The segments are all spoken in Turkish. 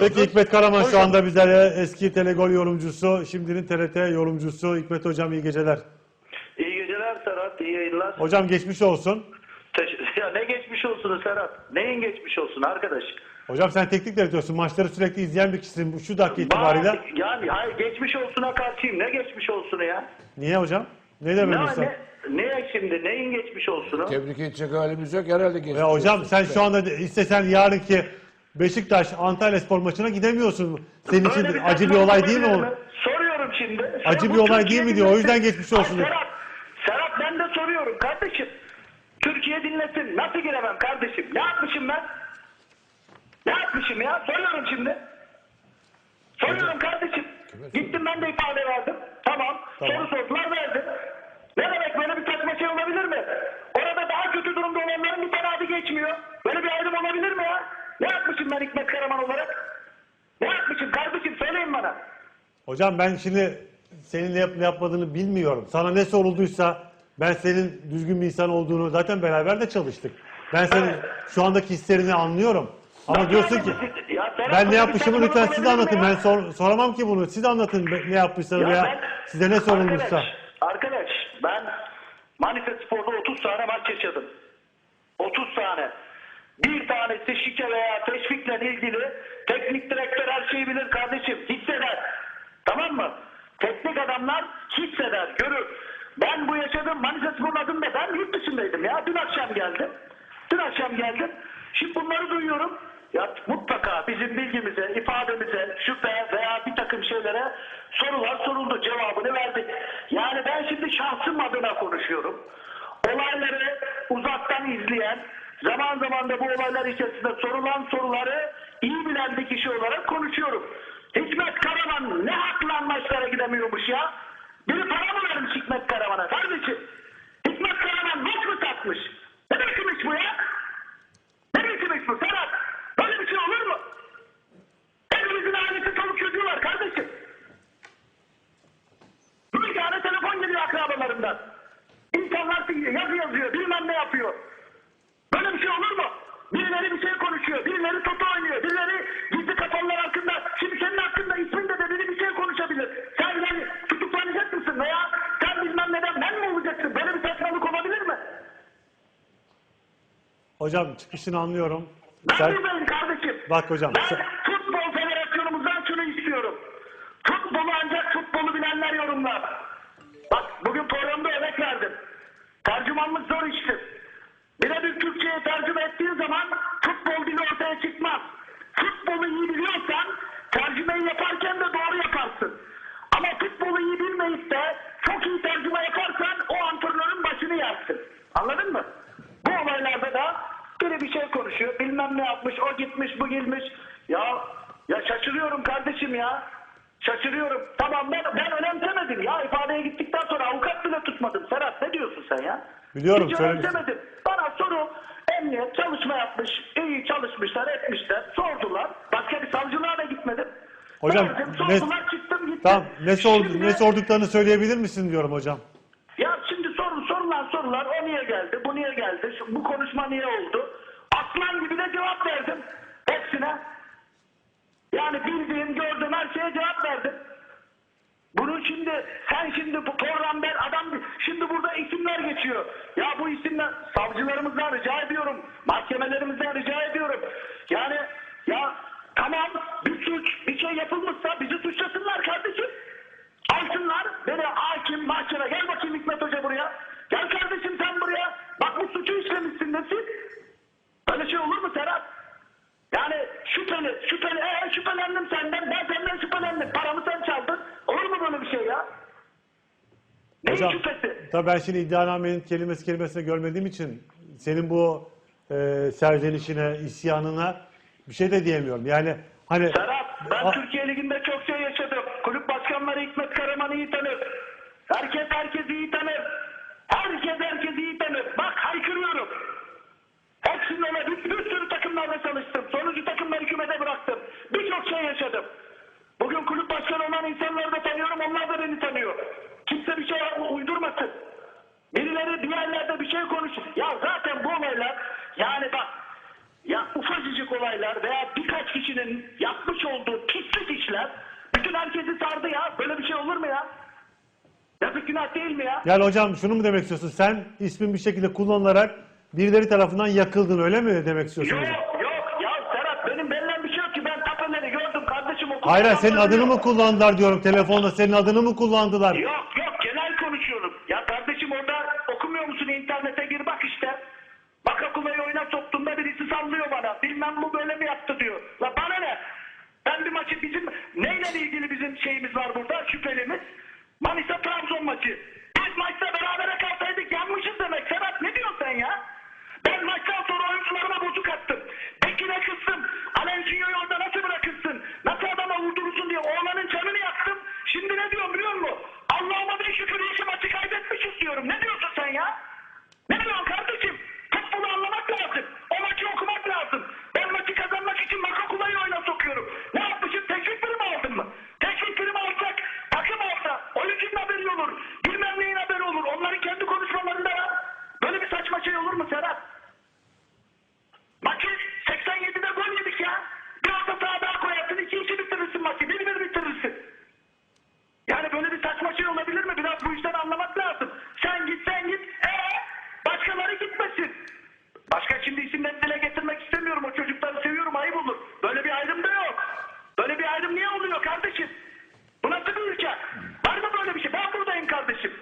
biliyoruz. Peki Hikmet Karaman şu Hocam- anda bizlere eski Telegol yorumcusu, şimdinin TRT yorumcusu. Hikmet Hocam iyi geceler. İyi geceler Serhat, iyi yayınlar. Hocam geçmiş olsun. Teş- ya ne geçmiş olsun Serhat? Neyin geçmiş olsun arkadaş? Hocam sen teknik direktörsün. Maçları sürekli izleyen bir kişisin. Bu- Şu dakika itibariyle. Yani hayır geçmiş olsuna karşıyım. Ne geçmiş olsunu ya? Niye hocam? Ne Ne, demelisin? ne, ne şimdi? Neyin geçmiş olsunu? Tebrik edecek halimiz yok herhalde geçmiş Ya hocam olsun. sen şu anda de- istesen yarınki Beşiktaş Antalya Spor maçına gidemiyorsun. Senin için Böyle acı bir saçmalık olay değil mi olabilir o? mi? Soruyorum şimdi. Acı bir bu olay Türkiye değil mi diyor, o yüzden dinlesin. geçmiş olsun Bak Serhat, Serhat ben de soruyorum kardeşim. Türkiye dinlesin. Nasıl giremem kardeşim? Ne yapmışım ben? Ne yapmışım ya? Soruyorum şimdi. Soruyorum kardeşim. Gittim ben de ifade verdim. Tamam. Tamam. Soru sordular verdim. Ne demek böyle bir saçma şey olabilir mi? Orada daha kötü durumda olanların bir adı geçmiyor. Böyle bir ayrım olabilir mi ya? Ne yapmışım ben Hikmet Karaman olarak? Ne yapmışım kardeşim söyleyin bana. Hocam ben şimdi senin ne yap ne yapmadığını bilmiyorum. Sana ne sorulduysa ben senin düzgün bir insan olduğunu zaten beraber de çalıştık. Ben senin Evet. şu andaki hislerini anlıyorum. Ama Nasıl diyorsun ki? Ya ben ne bir yapmışımı lütfen siz anlatın. ya? Ben sor- soramam ki bunu. Siz anlatın be- ne yapmışsanız Ya veya ben- size ne sorulmuşsa. Arkadaş, arkadaş ben Manisa Spor'da 30 tane maç yaşadım. 30 tane. Bir tanesi şike veya teşvikle ilgili teknik direktör her şeyi bilir kardeşim. Hisseder. Tamam mı? Teknik adamlar hisseder, görür. Ben bu yaşadığım Manisa Spor'un adında ben yurt dışındaydım ya. Dün akşam geldim. Dün akşam geldim. Şimdi bunları duyuyorum. Ya mutlaka bizim bilgimize, ifademize, şüphe veya bir takım şeylere sorular soruldu. Cevabını verdik. Yani ben şimdi şahsım adına konuşuyorum. Olayları uzaktan izleyen, zaman zaman da bu olaylar içerisinde sorulan soruları iyi bilen bir kişi olarak konuşuyorum. Hikmet Karaman ne hakla maçlara gidemiyormuş ya? Biri para mı vermiş Hikmet Karaman'a kardeşim? Hikmet Karaman maç mı satmış? Ne biçim iş bu ya? Ne biçim iş bu Serhat? Böyle bir şey olur mu? Hepimizin ailesi çoluk çocuğu var kardeşim. Bir tane telefon geliyor akrabalarımdan. İnsanlar yazı yazıyor, bilmem ne yapıyor. Böyle bir şey olur mu? Birileri bir şey konuşuyor, birileri topu oynuyor, birileri gizli kafalar hakkında. Şimdi senin hakkında ismin de dediğini bir şey konuşabilir. Sen yani tutuklanacak mısın veya sen bilmem neden ben mi olacaksın? Böyle bir saçmalık olabilir mi? Hocam çıkışını anlıyorum. Ben Sen, buradayım kardeşim. Bak hocam, Ben sen- futbol federasyonumuzdan şunu istiyorum. Futbolu ancak futbolu bilenler yorumlar. Bak bugün programda örnek verdim. Tercümanlık zor iştir. Birebir Türkçe'ye tercüme ettiğin zaman futbol dili ortaya çıkmaz. Futbolu iyi biliyorsan tercümeyi yaparken de doğru yaparsın. Ama futbolu iyi bilmeyip de çok iyi tercüme yaparsan o antrenörün başını yersin. Anladın mı? Bu olaylarda da biri bir şey konuşuyor. Bilmem ne yapmış, o gitmiş, bu gitmiş. Ya ya şaşırıyorum kardeşim ya. Şaşırıyorum. Tamam ben ben önemsemedim ya. ifadeye gittikten sonra avukat bile tutmadım. Serhat ne diyorsun sen ya? Biliyorum, Hiç önemsemedim. Bana soru emniyet çalışma yapmış. iyi çalışmışlar, etmişler. Sordular. Başka bir savcılığa da gitmedim. Hocam, Verdim, ne- sordular, çıktım gittim. Tamam ne, sor, Şimdi- ne sorduklarını söyleyebilir misin diyorum hocam. ya şimdi soru, sorulan sorular o niye geldi, bu niye geldi, bu konuşma niye oldu? Aslan gibi de cevap verdim hepsine. Yani bildiğim, gördüğüm her şeye cevap verdim. Bunu şimdi, sen şimdi bu programda adam, şimdi burada isimler geçiyor. Ya bu isimler, savcılarımızdan rica ediyorum, mahkemelerimizden rica ediyorum. Yani ya tamam bir suç, bir şey yapılmışsa bizi suçlasınlar kardeşim. Alsınlar beni hakim mahkeme gel bakayım Hikmet Hoca buraya. Gel kardeşim sen buraya. Bak bu suçu işlemişsin desin. Böyle şey olur mu Serhat? Yani şüpheli, şüpheli, ee, şüphelendim senden, ben senden şüphelendim. Paramı sen çaldın. Olur mu böyle bir şey ya? Neyin Hocam şüphesi? tabii ben şimdi iddianamenin kelimesi kelimesini görmediğim için senin bu e, serzenişine, isyanına bir şey de diyemiyorum. Yani hani Serhat, ben A- Türkiye Ligi'nde çok şey yaşadım. Kulüp başkanları Hikmet Karaman'ı iyi tanır. Herkes herkesi iyi tanır. Herkes herkesi iyi. Hepsinin öyle bir, bir sürü takımlarla çalıştım. Sonucu takımları kümede bıraktım. Birçok şey yaşadım. Bugün kulüp başkanı olan insanları da tanıyorum. Onlar da beni tanıyor. Kimse bir şey uydurmasın. Birileri bir yerlerde bir şey konuşur. Ya zaten bu olaylar yani bak ya ufacıcık olaylar veya birkaç kişinin yapmış olduğu pislik işler bütün herkesi sardı ya. Böyle bir şey olur mu ya? Yazık günah değil mi ya? Yani hocam şunu mu demek istiyorsun? Sen ismin bir şekilde kullanılarak birileri tarafından yakıldın öyle mi demek istiyorsun Yok hocam? yok ya Serhat benim benden bir şey yok ki ben tapeleri gördüm kardeşim okulda. Hayır hayır, senin adını mı kullandılar diyorum telefonda senin adını mı kullandılar? Yok yok genel konuşuyorum. Ya kardeşim orada okumuyor musun internete gir bak işte. Bak akulayı oyuna soktuğunda birisi sallıyor bana. Bilmem bu böyle mi yaptı diyor. La bana ne? Ben bir maçı bizim neyle ilgili bizim şeyimiz var burada şüphelimiz. Böyle bir ayrım niye oluyor kardeşim? Bu nasıl bir ülke? Var mı böyle bir şey? Ben buradayım kardeşim.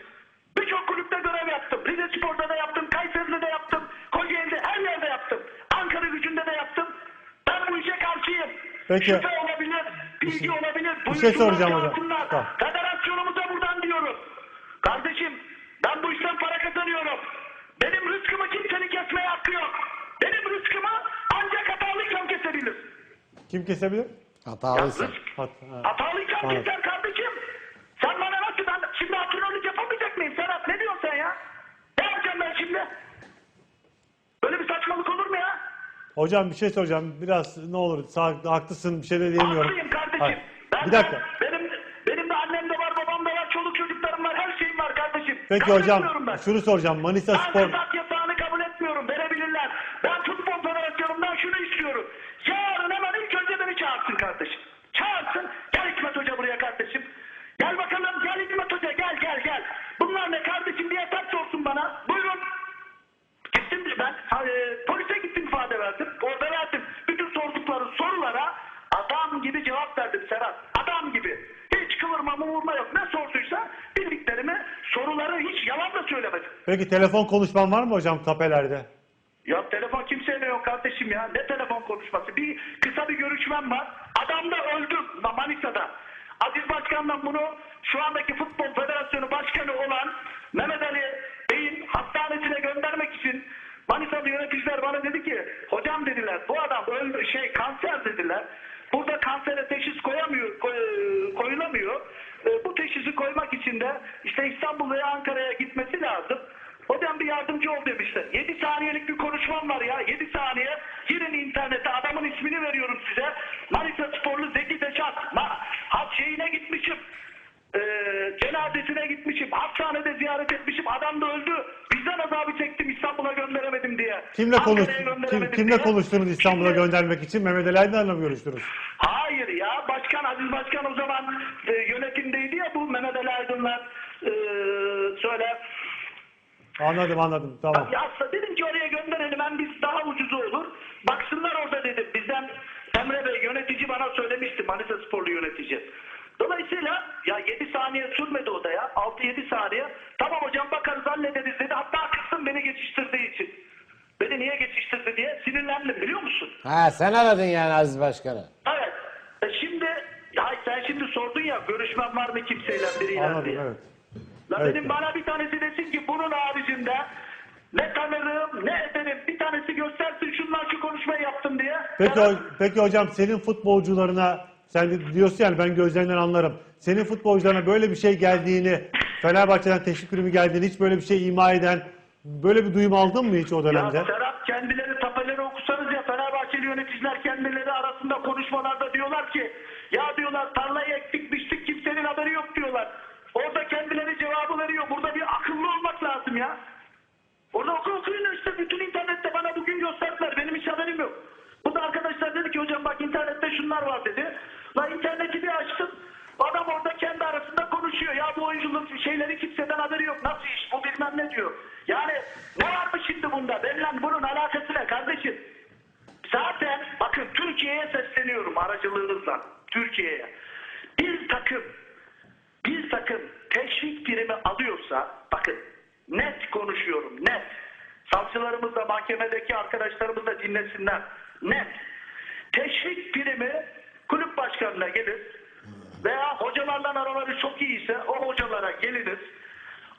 Birçok kulüpte görev yaptım. Rize Spor'da da yaptım. Kayseri'de de yaptım. Kocaeli'de her yerde yaptım. Ankara gücünde de yaptım. Ben bu işe karşıyım. Peki. Şüphe olabilir, bilgi olabilir. Bu bir şey insanlar soracağım hocam. yapsınlar. Tamam. Federasyonumuza buradan diyorum. Kardeşim ben bu işten para kazanıyorum. Benim rızkımı kimsenin kesmeye hakkı yok. Benim rızkımı ancak hatalıyken kesebilir. Kim kesebilir? Hatalıysa. rızk Hat, ha. hatalıyken Anladım. keser kardeşim. Sen bana nasıl ben şimdi antrenörlük yapamayacak mıyım Serhat? Ne diyorsun sen ya? Ne yapacağım ben şimdi? Böyle bir saçmalık olur mu ya? Hocam bir şey soracağım. Biraz ne olur haklısın bir şey de diyemiyorum. Haklıyım kardeşim. Hayır. Ben Bir dakika. Benim, benim de annem de var, babam da var, çoluk çocuklarım var, her şeyim var kardeşim. Peki hocam şunu soracağım. Manisa Ben Spor Peki telefon konuşman var mı hocam tapelerde? Ya telefon kimseyle yok kardeşim ya. Ne telefon konuşması? Bir kısa bir görüşmem var. Adam da öldü Ma- Manisa'da. Aziz Başkan'dan bunu şu andaki Futbol Federasyonu Başkanı olan Mehmet Ali Bey'in hastanesine göndermek için Manisa'lı yöneticiler bana dedi ki hocam dediler bu adam öldü şey kanser dediler. Burada kansere teşhis koyamıyor, koy- koyulamıyor. E, bu teşhisi koymak için de işte İstanbul veya Ankara'ya gitmesi lazım. Hocam bir yardımcı ol demişler. 7 saniyelik bir konuşmam var ya. 7 saniye. Girin internete adamın ismini veriyorum size. Manisa Sporlu Zeki Deşat. Ma hat şeyine gitmişim. Ee, cenazesine gitmişim. Hastanede ziyaret etmişim. Adam da öldü. Vicdan azabı çektim İstanbul'a gönderemedim diye. Kimle konuş kim, kimle diye. konuştunuz İstanbul'a Şimdi- göndermek için? Mehmet Ali Aydın'la mı görüştünüz? Hayır ya başkan Aziz Başkan o zaman e, yönetimdeydi ya bu Mehmet Ali Aydın'la e, söyle Anladım anladım tamam. Ya aslında dedim ki oraya gönderelim hem biz daha ucuzu olur. Baksınlar orada dedim. Bizden Emre Bey yönetici bana söylemişti Manisa Sporlu yönetici. Dolayısıyla ya 7 saniye sürmedi o da ya. 6-7 saniye. Tamam hocam bakarız hallederiz dedi. Hatta kızım beni geçiştirdiği için. Beni niye geçiştirdi diye sinirlendim biliyor musun? Ha sen aradın yani Aziz Başkan'ı. Evet. E şimdi ya sen şimdi sordun ya görüşmem var mı kimseyle biriyle Anladım diye. evet. La Evet. dedim bana bir tanesi desin ki bunun haricinde ne tanırım ne ederim bir tanesi göstersin şundan şu konuşmayı yaptım diye. Peki, ho- peki hocam senin futbolcularına sen diyorsun yani ben gözlerinden anlarım. Senin futbolcularına böyle bir şey geldiğini, Fenerbahçe'den teşvik ürünü geldiğini hiç böyle bir şey ima eden böyle bir duyum aldın mı hiç o dönemde? ya Serhat kendileri tapeleri okusanız ya Fenerbahçeli yöneticiler kendileri arasında konuşmalarda diyorlar ki ya diyorlar tarlayı ektik konuşuyorum net. Savcılarımız da mahkemedeki arkadaşlarımız da dinlesinler. Net. Teşvik primi kulüp başkanına gelir veya hocalarla araları çok iyiyse o hocalara gelinir.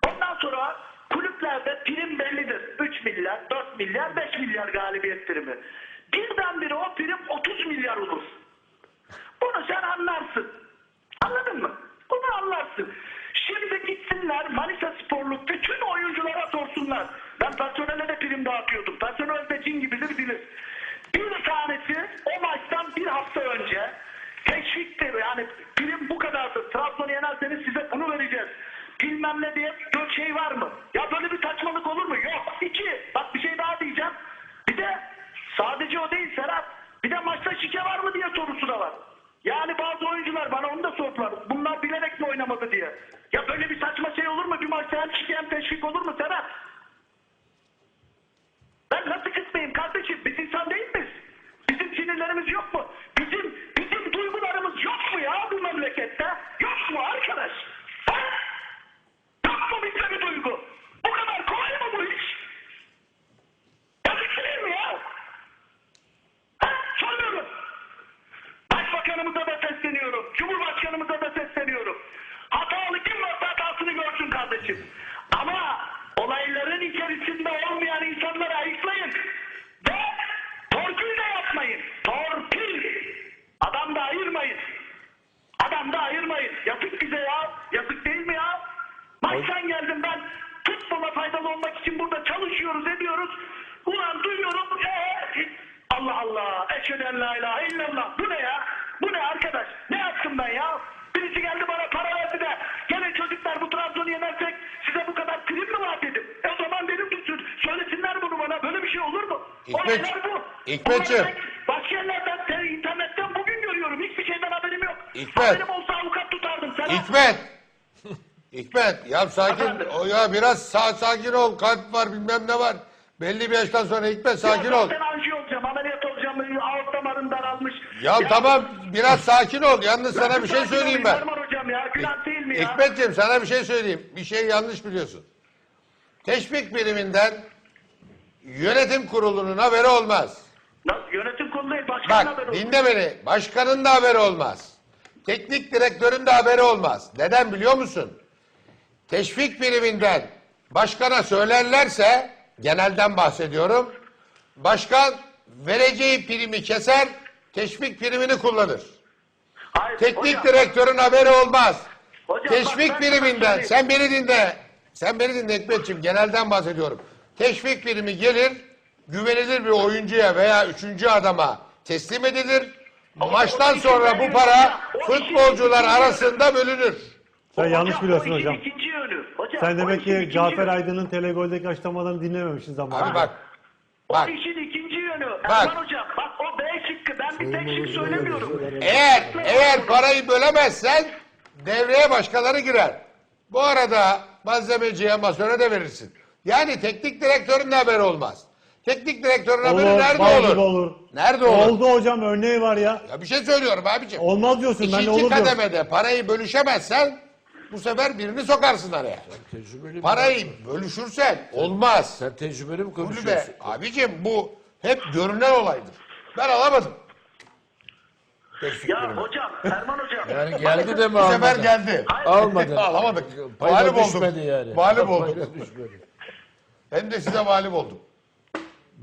Ondan sonra kulüplerde prim bellidir. 3 milyar, 4 milyar, 5 milyar galibiyet primi. Birdenbire o prim 30 milyar olur. Bunu sen anlarsın. Anladın mı? Bunu anlarsın. Şimdi gitsinler Manisa sporlu bütün oyunculara sorsunlar. Ben personele de prim dağıtıyordum. Personel de cin gibidir bilir. Bir tanesi o maçtan bir hafta önce teşviktir. Yani prim bu kadardır. Trabzon'u yenerseniz size bunu vereceğiz. Bilmem ne diye bir şey var mı? Ya böyle bir saçmalık olur? Yok. İki. Bak bir şey daha diyeceğim. Bir de sadece o değil Serhat. Bir de maçta şike var mı diye sorusu da var. Yani bazı oyuncular bana onu da sordular. Bunlar bilerek mi oynamadı diye. Ya böyle bir saçma şey olur mu? Bir maçta hem şike hem teşvik olur mu Serhat? Ben nasıl kısmayayım kardeşim? Biz insan değil miyiz? Bizim sinirlerimiz yok mu? Bizim bizim duygularımız yok mu ya bu memlekette? Yok mu arkadaş? Ha? Yok mu bizde bir duygu? Bu kadar kolay mı bu iş? Yazık değil mi ya? Ha? Soruyorum. Başbakanımıza da sesleniyorum. Cumhurbaşkanımıza da sesleniyorum. Hatalı kim varsa hatasını görsün kardeşim. Ama olayların içerisinde olmayan insanları ayıklayın. Ve torpil de yapmayın. Torpil. Adam da ayırmayın. Ayırmayın. Yazık bize ya. Yazık değil mi ya? Maçtan geldim ben. Futbola faydalı olmak için burada çalışıyoruz, ediyoruz. Ulan duyuyorum. Ee, Allah Allah. Eşhedü en la ilahe illallah. Bu ne ya? Bu ne arkadaş? Ne yaptım ben ya? Birisi geldi bana para verdi de gelin çocuklar bu Trabzon'u yenersek size bu kadar prim mi var dedim. E o zaman benim tutsun. Söylesinler bunu bana. Böyle bir şey olur mu? Hikmet- Olaylar bu. Hikmetciğim. Başka yerlerden, te- internetten bugün görüyorum. Hiçbir şeyden haberim yok. Hikmet. Haberim Hikmet. Hikmet ya sakin Efendim? o ya biraz sa sakin ol kalp var bilmem ne var. Belli bir yaştan sonra Hikmet sakin ol. Ben anjiyo olacağım, ameliyat olacağım, aort damarım daralmış. Ya tamam biraz sakin ol. Yalnız sana bir şey söyleyeyim ben. Erman hocam ya, günah değil mi ya? Hikmetciğim sana bir şey söyleyeyim. Bir şey yanlış biliyorsun. Teşvik biriminden yönetim kurulunun haberi olmaz. Nasıl? Yönetim kurulu değil, başkanın Bak haberi olsun. dinle beni. Başkanın da haberi olmaz. Teknik direktörün de haberi olmaz. Neden biliyor musun? Teşvik biriminden başkana söylerlerse genelden bahsediyorum. Başkan vereceği primi keser, teşvik primini kullanır. Hayır, Teknik hocam, direktörün haberi olmaz. Hocam bak Teşvik ben biriminden, sen beni dinle. Sen beni dinle Hikmetciğim, genelden bahsediyorum. Teşvik birimi gelir, güvenilir bir oyuncuya veya üçüncü adama teslim edilir. Maçtan sonra bu para futbolcular arasında bölünür. Sen yanlış biliyorsun hocam. ikinci yönü. Hocam, Sen o demek işin ki ikinci Cafer yönü. Aydın'ın Telegol'deki açıklamalarını dinlememişsin zamanında. Abi bak, O bak. işin ikinci yönü. Bak. Erman hocam, bak o B şıkkı. Ben bir tek şık söylemiyorum. Eğer eğer parayı bölemezsen devreye başkaları girer. Bu arada malzemeciye masöre de verirsin. Yani teknik direktörün de haberi olmaz. Teknik direktörün haberi Olur, nerede bal olur? olur. Nerede olur? Oldu hocam örneği var ya. Ya bir şey söylüyorum abicim. Olmaz diyorsun ben de İkinci olur diyorum. kademede parayı bölüşemezsen bu sefer birini sokarsın araya. Tecrübeli mi? Parayı bölüşürsen olmaz. Sen tecrübeli mi Kulübe, konuşuyorsun? abicim bu hep görünen olaydır. Ben alamadım. Ya hocam, Erman hocam. Yani geldi de mi Bu sefer almadın? geldi. Almadın. Alamadık. Mağlup olduk. düşmedi yani. Mağlup. Payına düşmedi. Hem de size mağlup oldum.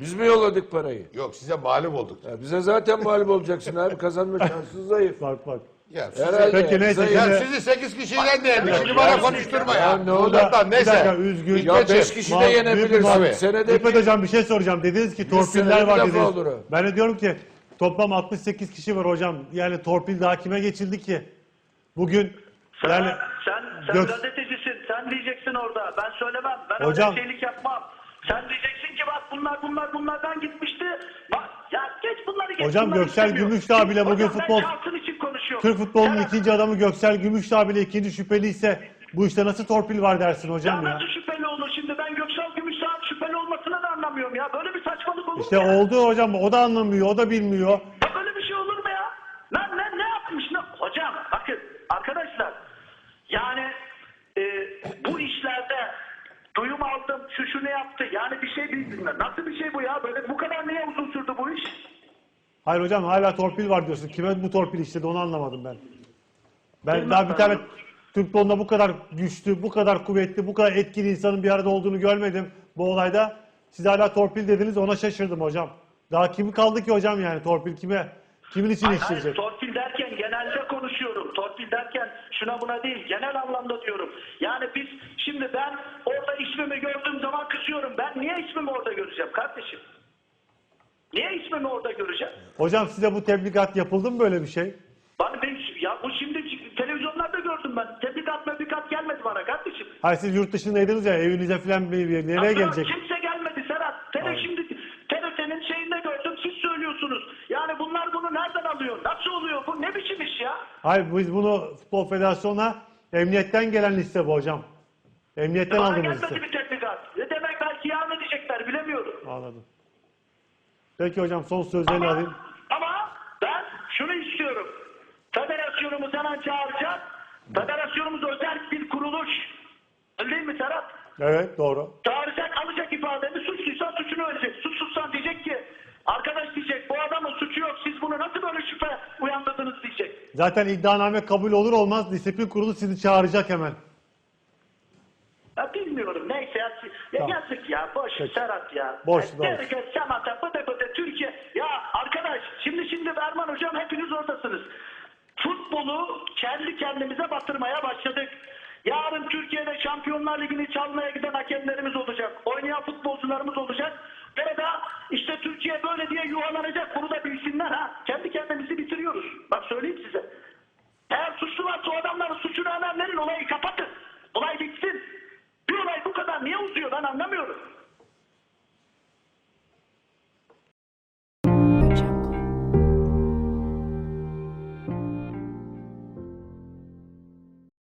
Biz mi yolladık parayı? Yok size mağlup olduk. Ya bize zaten mağlup olacaksın abi. Kazanma şansı zayıf. Bak bak. Ya sizi, Herhalde. Peki neyse Zayıf. ya sizi 8 kişiyle de yendik. Şimdi bana konuşturma ya. Ya ne oldu? Allah'tan Bir dakika neyse. üzgün. Ya beş kişi de Ma- büyük bir yenebilirsin. tabii. Senede bir- hocam bir şey soracağım. Dediniz ki torpiller bir var defa dediniz. olur o. Ben de diyorum ki toplam 68 kişi var hocam. Yani torpil daha kime geçildi ki? Bugün Sen, yani sen, sen Gök- gazetecisin. Sen diyeceksin orada. Ben söylemem. Ben Hocam- öyle şeylik yapmam. Sen diyeceksin ki bak bunlar bunlar bunlardan gitmişti. Bak ya geç bunları geçsin, Hocam ben Göksel istemiyorum. Gümüşdağ bile bugün Hocam futbol- Ben için konuşuyorum. Türk futbolunun Serhat, ikinci adamı Göksel Gümüşdağ bile ikinci şüpheli ise bu işte nasıl torpil var dersin hocam Ya ya. nasıl şüpheli olur şimdi? Ben Göksel Gümüşdağ'ın şüpheli olmasını da anlamıyorum ya. Böyle bir saçmalık olur İşte mu ya? oldu hocam o da anlamıyor o da bilmiyor. Ya böyle bir şey olur mu ya? Ne, ne, ne yapmış? Ne? Hocam bakın arkadaşlar yani e, bu işlerde duyum aldım şu şu ne yaptı yani bir şey bilmiyorum. Nasıl bir şey bu ya? Böyle bu kadar niye uzun sürdü bu iş? Hayır hocam hala torpil var diyorsun. Kime bu torpil işledi onu anlamadım ben. Ben Bilmem daha bir tane Türk bu kadar güçlü, bu kadar kuvvetli, bu kadar etkili insanın bir arada olduğunu görmedim bu olayda. Siz hala torpil dediniz ona şaşırdım hocam. Daha kimi kaldı ki hocam yani torpil kime? Kimin için Hayır, hayır, işleyecek? torpil derken genelde konuşuyorum. Torpil derken şuna buna değil genel anlamda diyorum. Yani biz şimdi ben orada ismimi gördüğüm zaman kızıyorum. Ben niye ismimi orada göreceğim kardeşim? Niye ismimi orada göreceğim? Hocam size bu tebligat yapıldı mı böyle bir şey? Bana ben, ya bu şimdi televizyonlarda gördüm ben. Tebligat mebligat gelmedi bana kardeşim. Hayır siz yurt dışındaydınız ya evinize falan bir, bir- nereye gelecek? Kimse Hayır biz bunu Futbol Federasyonu'na emniyetten gelen liste bu hocam. Emniyetten Bana aldığımız liste. bir. Ne demek belki yarın edecekler bilemiyorum. Anladım. Peki hocam son sözlerini Ama, alayım. ama ben şunu istiyorum. Federasyonumuz hemen çağıracak. Federasyonumuz özel bir kuruluş. Değil mi Serhat? Evet doğru. Çağıracak alacak ifadeni suçluysa suçunu verecek. Suçsuzsan diyecek ki arkadaş diyecek bu adamın suçu yok siz bunu nasıl böyle şüphe uyandırdınız diyecek. Zaten iddianame kabul olur olmaz disiplin kurulu sizi çağıracak hemen. Ya bilmiyorum neyse ya, ya Tamam. yazık ya boş Peki. Serhat ya. Boş, ya, doğru. Derken Samata bıdı bıdı Türkiye. Ya arkadaş şimdi şimdi Erman hocam hepiniz oradasınız. Futbolu kendi kendimize batırmaya başladık. Yarın Türkiye'de Şampiyonlar Ligi'ni çalmaya giden hakemlerimiz olacak. Oynayan futbolcularımız olacak. Ya da işte Türkiye böyle diye yuvalanacak bunu da bilsinler ha. Kendi kendimizi bitiriyoruz. Bak söyleyeyim size. Eğer suçlu varsa o adamların suçunu hemen verin olayı kapatın. Olay bitsin. Bir olay bu kadar niye uzuyor ben anlamıyorum.